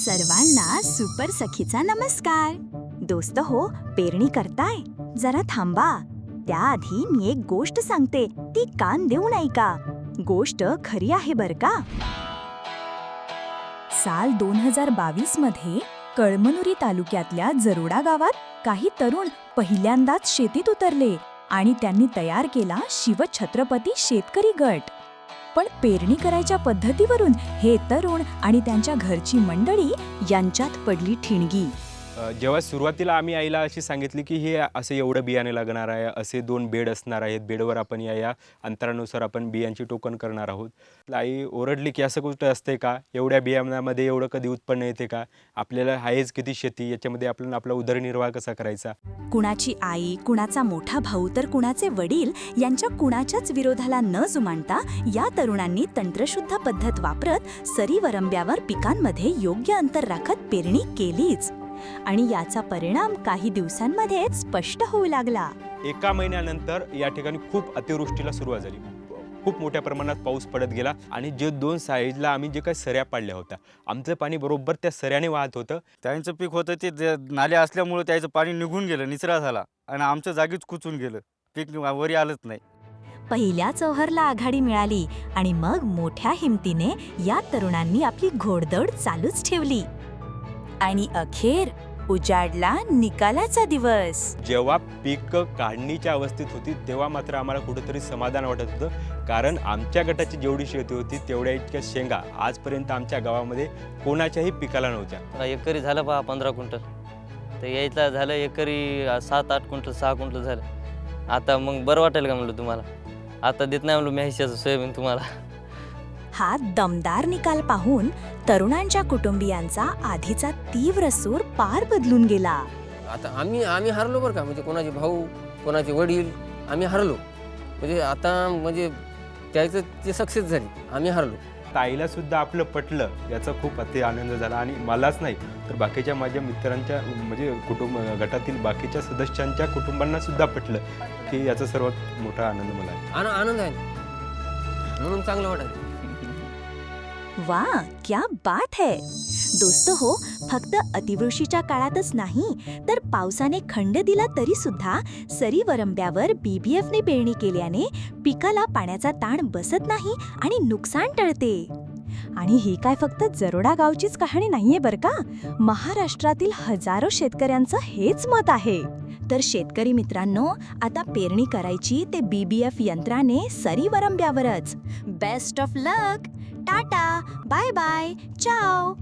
सर्वांना सुपर सखीचा नमस्कार. दोस्त हो पेरणी करताय? जरा थांबा. त्याआधी मी एक गोष्ट सांगते ती कान देऊन ऐका. गोष्ट खरी आहे बर का? साल दोन हजार बावीसमध्ये कळमनुरी तालुक्यातल्या जरोडा गावात काही तरुण पहिल्यांदाच शेतीत उतरले आणि त्यांनी तयार केला शिवछत्रपती शेतकरी गट. पण पेरणी करायच्या पद्धतीवरून हे तरुण आणि त्यांच्या घरची मंडळी यांच्यात पडली ठिणगी. जेव्हा सुरुवातीला आम्ही आईला अशी सांगितली की हे असे एवढं बियाणे लागणार आहे असे दोन बेड असणार आहेत बेडवर आपण या या अंतरानुसार आपण बियांची टोकन करणार आहोत. आई ओरडली की असं कुठं असते का? एवढ्या बियाणामध्ये एवढं कधी उत्पन्न येते का? आपल्याला आहेच किती शेती याच्यामध्ये आपण आपला उदरनिर्वाह कसा करायचा? कुणाची आई कुणाचा मोठा भाऊ तर कुणाचे वडील यांच्या कुणाच्याच विरोधाला न जुमानता या तरुणांनी तंत्रशुद्ध पद्धत वापरत सरीवरंब्यावर पिकांमध्ये योग्य अंतर राखत पेरणी केलीच. आणि याचा परिणाम काही दिवसांमध्येच स्पष्ट होऊ लागला. एका महिन्यानंतर या ठिकाणी खूप अतिवृष्टीला सुरुवात झाली. खूप मोठ्या प्रमाणात पाऊस पडत गेला आणि जे दोन साईडला आम्ही जे काही सऱ्या पाडल्या होत्या आमचं पाणी बरोबर त्या सऱ्याने वाहत होतं. त्यांचं पीक होतं ते जे नाले असल्यामुळं त्याचं पाणी निघून गेलं निचरा झाला आणि आमच्या जागीच कुचून गेलं. पीक वरी आलंच नाही. पहिल्या चौहरला आघाडी मिळाली आणि मग मोठ्या हिमतीने या तरुणांनी आपली घोडदौड चालूच ठेवली. आणि अखेर उजाडला निकालाचा दिवस. जेव्हा पीक काढणीच्या अवस्थेत होती तेव्हा मात्र आम्हाला कुठेतरी समाधान वाटत होतं. कारण आमच्या गटाची जेवढी शेती होती तेवढ्या इतक्या शेंगा आजपर्यंत आमच्या गावामध्ये कोणाच्याही पिकाला नव्हत्या. एकरी झालं पहा पंधरा क्विंटल. तर यायचं झालं एकरी सात आठ क्विंटल सहा क्विंटल झालं. आता मग बरं वाटेल का म्हणलं तुम्हाला? आता देत नाही म्हणलं मी सोयाबीन तुम्हाला. हा दमदार निकाल पाहून तरुणांच्या कुटुंबियांचा आधीचा तीव्र सूर पार बदलून गेला. आता आम्ही आम्ही हरलो बरं का? म्हणजे कोणाचे भाऊ कोणाचे वडील आम्ही हरलो. म्हणजे आता म्हणजे त्याचं ते सक्सेस झाली. आम्ही हरलो. ताईला सुद्धा आपलं पटलं. याचा खूप अति आनंद झाला. आणि मलाच नाही तर बाकीच्या माझ्या मित्रांच्या म्हणजे कुटुंब गटातील बाकीच्या सदस्यांच्या कुटुंबांना सुद्धा पटलं की याचा सर्वात मोठा आनंद मला आनंद आहे म्हणून चांगलं वाटायचं वा क्या बात है। दोस्त हो फक्त अतिवृष्टीच्या काळातच नाही तर पावसाने खंड दिला तरी सुद्धा सरीवरंब्यावर बीबीएफने पेरणी केल्याने पिकाला पाण्याचा ताण बसत नाही आणि नुकसान टळते. आणि ही काय फक्त जरोडा गावचीच कहाणी नाहीये बर का? महाराष्ट्रातील हजारो शेतकऱ्यांचं हेच मत आहे. तर शेतकरी मित्रांनो आता पेरणी करायची ते बीबीएफ यंत्राने सरीवरंब्यावरच best of luck Tata. Bye-bye. Ciao.